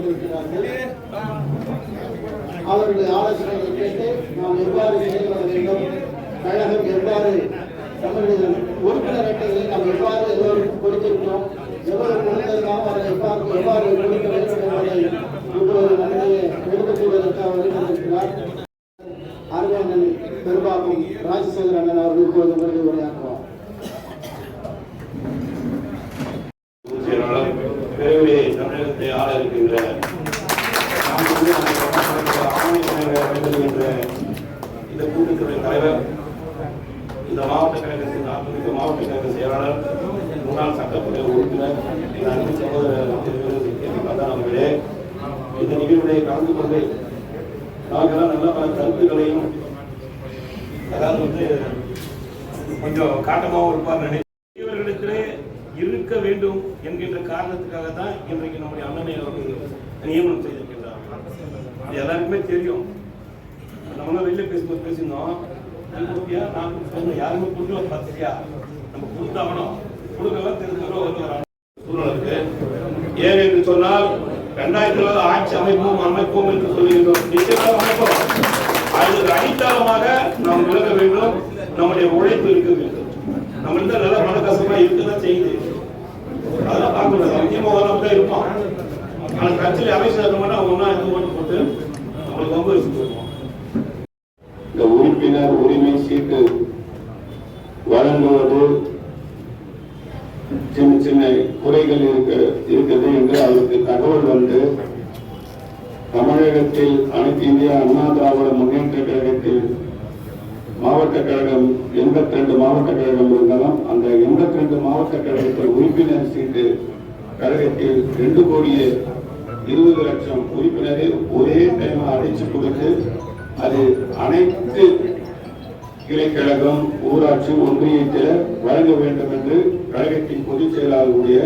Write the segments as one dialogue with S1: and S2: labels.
S1: இருக்கிறார்கள் அவர்களுடைய ஆலோசனைகளை கேட்டு நாம் எவ்வாறு செயல்பட வேண்டும் கழகம் எவ்வாறு நம்முடைய உறுப்பினர் அட்டைகளை நாம் எவ்வாறு எல்லோருக்கும் கொடுத்திருக்கிறோம் எவ்வளவு கொடுத்திருந்தாலும் அதை எவ்வாறு எவ்வாறு கொடுக்க வேண்டும் என்பதை இப்போது நம்முடைய எடுத்துக் கொள்வதற்காக வருகிறார் அருமையண்ணன் பெரும்பாலும் ராஜசேகர் அண்ணன் அவர்கள் இப்போது உரையாற்றுவார்.
S2: கழகத்தின் மாவட்ட கழக செயலாளர் முன்னாள் சட்டப்பேரவை உறுப்பினர் என் அன்பு சகோதரர் அவர்களே. இந்த நிகழ்வுடைய கலந்து கொண்டு நாங்களாம் நல்ல பல கருத்துக்களையும் அதாவது வந்து கொஞ்சம் காட்டமாக இருப்பார் நினைவர்களிடத்திலே இருக்க வேண்டும் என்கின்ற காரணத்துக்காக தான் இன்றைக்கு நம்முடைய அண்ணனை அவர்கள் நியமனம் செய்திருக்கின்றார் எல்லாருக்குமே தெரியும். நம்மளாம் வெளியில் பேசும்போது பேசியிருந்தோம். நீ நான் கொடுத்தவங்க யாருமே கொடுக்கல பத்திரியா நம்ம கொடுத்தாவணும் கொடுக்கலாம் தெரிஞ்சவங்க வருவாங்க இருக்கு ஏன் என்று சொன்னால் ரெண்டாயிரத்தி ஆட்சி அமைப்போம் அமைப்போம் என்று சொல்லுகின்றோம் நிச்சயமாக அமைப்போம். அது அடித்தளமாக நாம் விலக வேண்டும். நம்முடைய உழைப்பு இருக்க வேண்டும். நம்ம நல்ல மனக்கசமா இருக்குதான் செய்யுது. அதெல்லாம் பார்க்கணும் திமுக தான் இருப்பான். ஆனால் கட்சியில் அமைச்சர் இருக்க ஒன்னா இது ஓட்டு போட்டு நம்மளுக்கு ரொம்ப வச்சுருவோம்
S3: இந்த உறுப்பினர் உரிமை சீட்டு வழங்குவது சின்ன சின்ன குறைகள் இருக்கு இருக்குது என்று அவருக்கு தகவல் வந்து தமிழகத்தில் அனைத்து இந்திய அண்ணா திராவிட முன்னேற்ற கழகத்தில் மாவட்ட கழகம் எண்பத்தி ரெண்டு மாவட்ட கழகம் இருந்தாலும் அந்த எண்பத்தி ரெண்டு மாவட்ட கழகத்தில் உறுப்பினர் சீட்டு கழகத்தில் ரெண்டு கோடியே இருபது லட்சம் உறுப்பினரை ஒரே டைம் அடைச்சு கொடுத்து அது அனைத்து கிளைக்கழகம் ஊராட்சி ஒன்றியத்தில் வழங்க வேண்டும் என்று கழகத்தின் பொதுச் செயலாளருடைய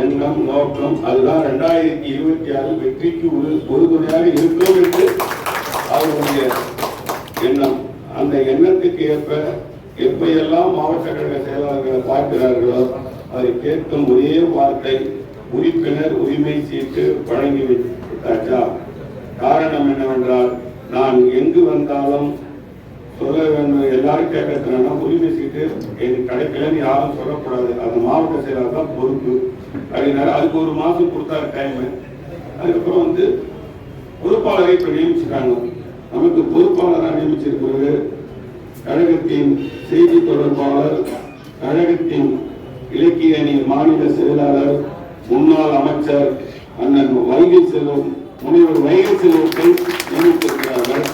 S3: எண்ணம் நோக்கம் அதுதான் இரண்டாயிரத்தி இருபத்தி ஆறு வெற்றிக்கு ஒரு உறுதுணையாக இருக்கும் என்று அவருடைய எண்ணம். அந்த எண்ணத்துக்கு ஏற்ப எப்பையெல்லாம் மாவட்ட கழக செயலாளர்களை பார்க்கிறார்களோ அதை கேட்கும் ஒரே வார்த்தை உறுப்பினர் உரிமை சீட்டு வழங்கி விட்டாச்சா காரணம் என்னவென்றால் நான் எங்கு வந்தாலும் சொல்ல வேண்டும் எல்லாரும் கேட்கறதுனா உரிமை சீட்டு எனக்கு கிடைக்கலன்னு யாரும் சொல்லக்கூடாது. அந்த மாவட்ட செயலாளர் தான் பொறுப்பு. அப்படின்னாரு அதுக்கு ஒரு மாதம் கொடுத்தாரு டைம் அதுக்கப்புறம் வந்து பொறுப்பாளரை இப்போ நியமிச்சிருக்காங்க நமக்கு பொறுப்பாளராக நியமிச்சிருக்கிறது கழகத்தின் செய்தி தொடர்பாளர் கழகத்தின் இலக்கிய அணி மாநில செயலாளர் முன்னாள் அமைச்சர் அண்ணன் வைகை செல்வம் முனைவர் வைகை செல்வத்தை நியமித்திருக்கிறார்கள்.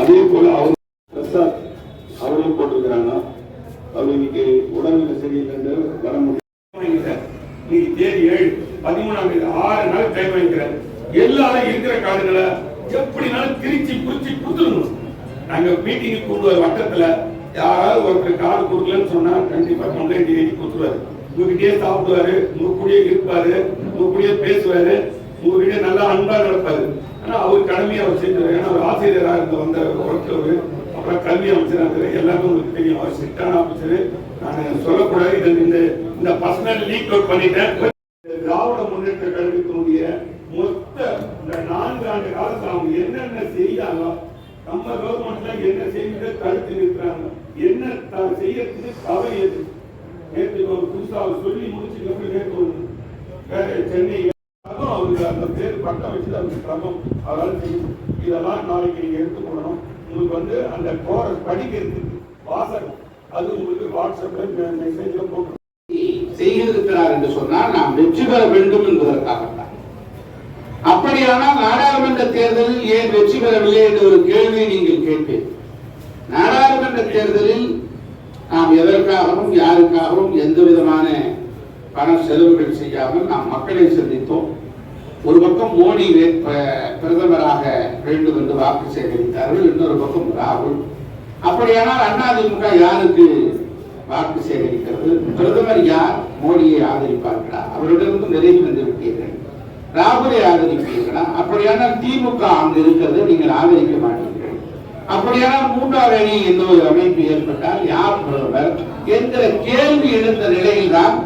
S3: அதே போல அவர் பிரசாத் அவரையும் போட்டிருக்கிறாங்க. அவர் இன்னைக்கு உடல்நிலை சரியில்லை வர முடியும்
S2: இன்னைக்கு தேதி ஏழு பதிமூணாம் தேதி ஆறு நாள் டைம் வாங்கிக்கிறேன் எல்லாரும் இருக்கிற காடுகளை எப்படினாலும் திருச்சி குறிச்சி கொடுத்துடணும். நாங்க மீட்டிங் கூடுவார் வட்டத்துல யாராவது ஒருத்தர் காடு கொடுக்கலன்னு சொன்னா கண்டிப்பா கம்ப்ளைண்ட் எழுதி கொடுத்துருவாரு. உங்ககிட்டயே சாப்பிடுவாரு உங்க இருப்பாரு உங்க பேசுவாரு உங்ககிட்ட நல்லா அன்பா நடப்பாரு. ஆனா அவர் கடமையை அவர் செஞ்சாரு ஆசிரியராக இருந்து வந்த ஒருத்தர் அப்புறம் கல்வி அமைச்சராக எல்லாமே உங்களுக்கு தெரியும். அவர் சிட்டான அமைச்சர். நான் சொல்லக்கூடாது. இது இந்த இந்த பர்சனல் லீக் அவுட் பண்ணிட்டேன். திராவிட முன்னேற்ற கழகத்தினுடைய மொத்த இந்த நான்கு ஆண்டு காலத்தில் அவங்க என்னென்ன செய்தாங்க நம்ம கவர்மெண்ட்ல என்ன செய்யுங்க தடுத்து நிற்கிறாங்க என்ன த- செய்யறதுக்கு தவறு எது? நேற்று ஒரு புதுசாக சொல்லி முடிச்சுட்டு அப்புறம் நேற்று ஒரு வேற சென்னை அவருக்கு அந்த பேர் பட்டம் வச்சு அவருக்கு கிரமம். அவரால் செய்யணும். இதெல்லாம் நாளைக்கு நீங்க எடுத்துக்கொள்ளணும். உங்களுக்கு வந்து அந்த கோரஸ் படிக்கிறதுக்கு வாசகம். அது உங்களுக்கு வாட்ஸ்அப்ல மெசேஜ்ல போட்டு
S4: செய்திருக்கிறார் என்று சொன்னால் நாம் வெற்றி பெற வேண்டும் என்பதற்காகத்தான். அப்படியானால் நாடாளுமன்ற தேர்தலில் ஏன் வெற்றி பெறவில்லை என்ற ஒரு கேள்வியை நீங்கள் கேட்பீர்கள் நாடாளுமன்ற தேர்தலில் நாம் எதற்காகவும் யாருக்காகவும் எந்த விதமான பண செலவுகள் செய்யாமல் நாம் மக்களை சந்தித்தோம். ஒரு பக்கம் மோடி ப- பிரதமராக வேண்டும் என்று வாக்கு சேகரித்தார்கள். இன்னொரு பக்கம் ராகுல். அப்படியானால் அதிமுக யாருக்கு வாக்கு சேகரிக்கிறது? பிரதமர் யார்? மோடியை ஆதரிப்பார்களா? அவரிடமிருந்து நிறைவு வந்து ராகுலை ஆதரிப்பீர்களா? அப்படியானால் திமுக அங்கு இருக்கிறது நீங்கள் ஆதரிக்க மாட்டீர்கள். அப்படியானால் மூன்றாவது அணி எந்த ஒரு அமைப்பு ஏற்பட்டால் யார் பிரதமர்? என்கிற கேள்வி எழுந்த நிலையில்தான்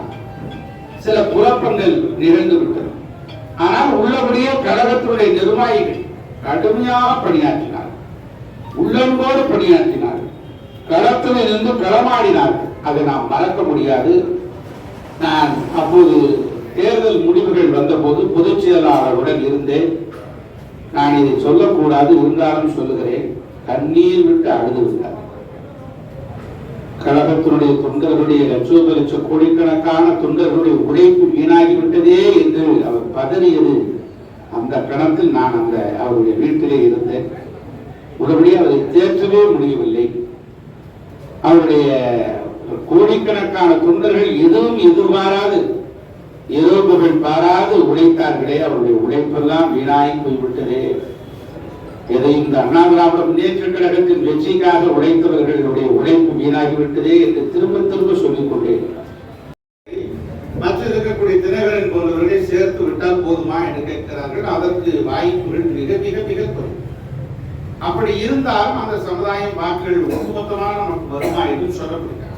S4: சில குழப்பங்கள் நிகழ்ந்து விட்டது. ஆனால் உள்ளபடியே கழகத்துடைய நிர்வாகிகள் கடுமையாக பணியாற்றினார் உள்ளன்போடு பணியாற்றினார் களத்தில் இருந்து களமாடினார்கள். அதை நாம் மறக்க முடியாது. நான் அப்போது தேர்தல் முடிவுகள் வந்தபோது பொதுச் செயலாளருடன் இருந்தேன். நான் இதை சொல்லக்கூடாது இருந்தாலும் சொல்லுகிறேன். கண்ணீர் விட்டு அழுது விட்டார். கழகத்தினுடைய தொண்டர்களுடைய லட்சோப லட்ச கோடிக்கணக்கான தொண்டர்களுடைய உழைப்பு வீணாகிவிட்டதே என்று அவர் பதறியது. அந்த கணத்தில் நான் அந்த அவருடைய வீட்டிலே இருந்தேன். உடனடியே அவரை தேற்றவே முடியவில்லை. அவருடைய கோடிக்கணக்கான தொண்டர்கள் எதுவும் எதிர்பாராது. ஏதோ புகழ் பாராது உழைத்தார்களே அவருடைய உழைப்பெல்லாம் வீணாகி போய்விட்டதே. எதை இந்த அண்ணா திராவிட முன்னேற்ற கழகத்தின் வெற்றிக்காக உழைத்தவர்களுடைய உழைப்பு வீணாகிவிட்டதே என்று திரும்ப திரும்ப சொல்லிக் கொண்டேன். மற்ற இருக்கக்கூடிய தினகரன் போன்றவர்களை சேர்த்து விட்டால் போதுமா என்று கேட்கிறார்கள். அதற்கு வாய்ப்புகள் மிக மிக மிக குறைவு. அப்படி இருந்தாலும் அந்த சமுதாயம் வாக்குகள் ஒட்டுமொத்தமாக நமக்கு வருமா என்று சொல்ல முடியாது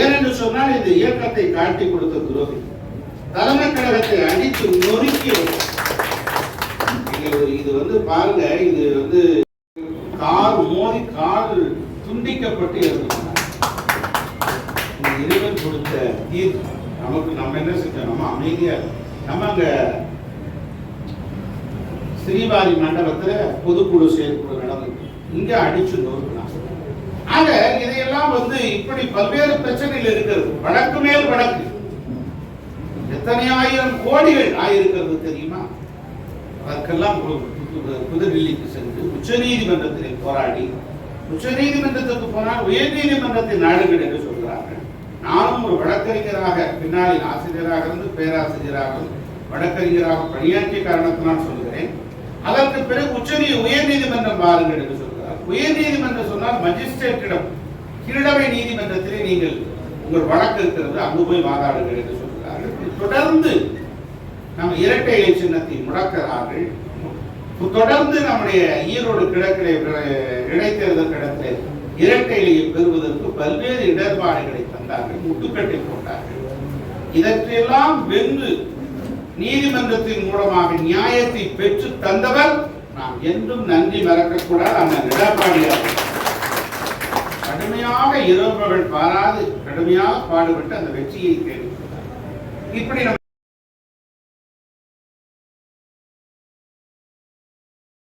S4: ஏனென்று சொன்னால் இந்த இயக்கத்தை காட்டி கொடுத்த துரோகி தலைமை கழகத்தை அடித்து நொறுக்கி வந்து பாருங்க இது வந்து கார் மோதி கால் துண்டிக்கப்பட்டு இறந்துட்டாங்க. இறைவன் கொடுத்த தீர்ப்பு நமக்கு நம்ம என்ன செஞ்சோம்? நம்ம அமைதியா நம்ம அங்க ஸ்ரீவாரி மண்டபத்துல பொதுக்குழு செயற்குழு நடந்தது இங்க அடிச்சு நொறுக்கினாங்க. ஆக இதையெல்லாம் வந்து இப்படி பல்வேறு பிரச்சனைகள் இருக்கிறது. வழக்கு மேல் வழக்கு. எத்தனை ஆயிரம் கோடிகள் ஆயிருக்கிறது தெரியுமா? அதற்கெல்லாம் புதுடில்லிக்கு சென்று உச்சநீதிமன்றத்திலே போராடி உச்சநீதிமன்றத்துக்கு போனால் உயர்நீதிமன்றத்தை நாடுகள் என்று சொல்கிறார்கள். நானும் ஒரு வழக்கறிஞராக பின்னாளில் ஆசிரியராக இருந்து பேராசிரியராக வழக்கறிஞராக பணியாற்றிய காரணத்தினால் சொல்கிறேன். அதற்கு பிறகு உச்சநீ உயர்நீதிமன்றம் பாருங்கள் என்று சொல்கிறார். உயர்நீதிமன்றம் சொன்னால் மஜிஸ்ட்ரேட்டிடம் கீழவை நீதிமன்றத்திலே நீங்கள் உங்கள் வழக்கு இருக்கிறது அங்கு போய் வாதாடுங்கள் என்று சொல்கிறார்கள். தொடர்ந்து நம்ம இரட்டை இலை சின்னத்தை முடக்கிறார்கள் தொடர்ந்து நம்முடைய ஈரோடு கிழக்கிலே இடைத்தேர்தல் கிடத்திலே இரட்டை இலையை பெறுவதற்கு பல்வேறு இடர்பாடுகளை தந்தார்கள் முட்டுக்கட்டை போட்டார்கள். இதற்கெல்லாம் வென்று நீதிமன்றத்தின் மூலமாக நியாயத்தை பெற்று தந்தவர் நாம் என்றும் நன்றி மறக்கக்கூடாது அந்த எடப்பாடியார் கடுமையாக இரவுகள் பாராது கடுமையாக பாடுபட்டு அந்த வெற்றியை தேடி. இப்படி நம்ம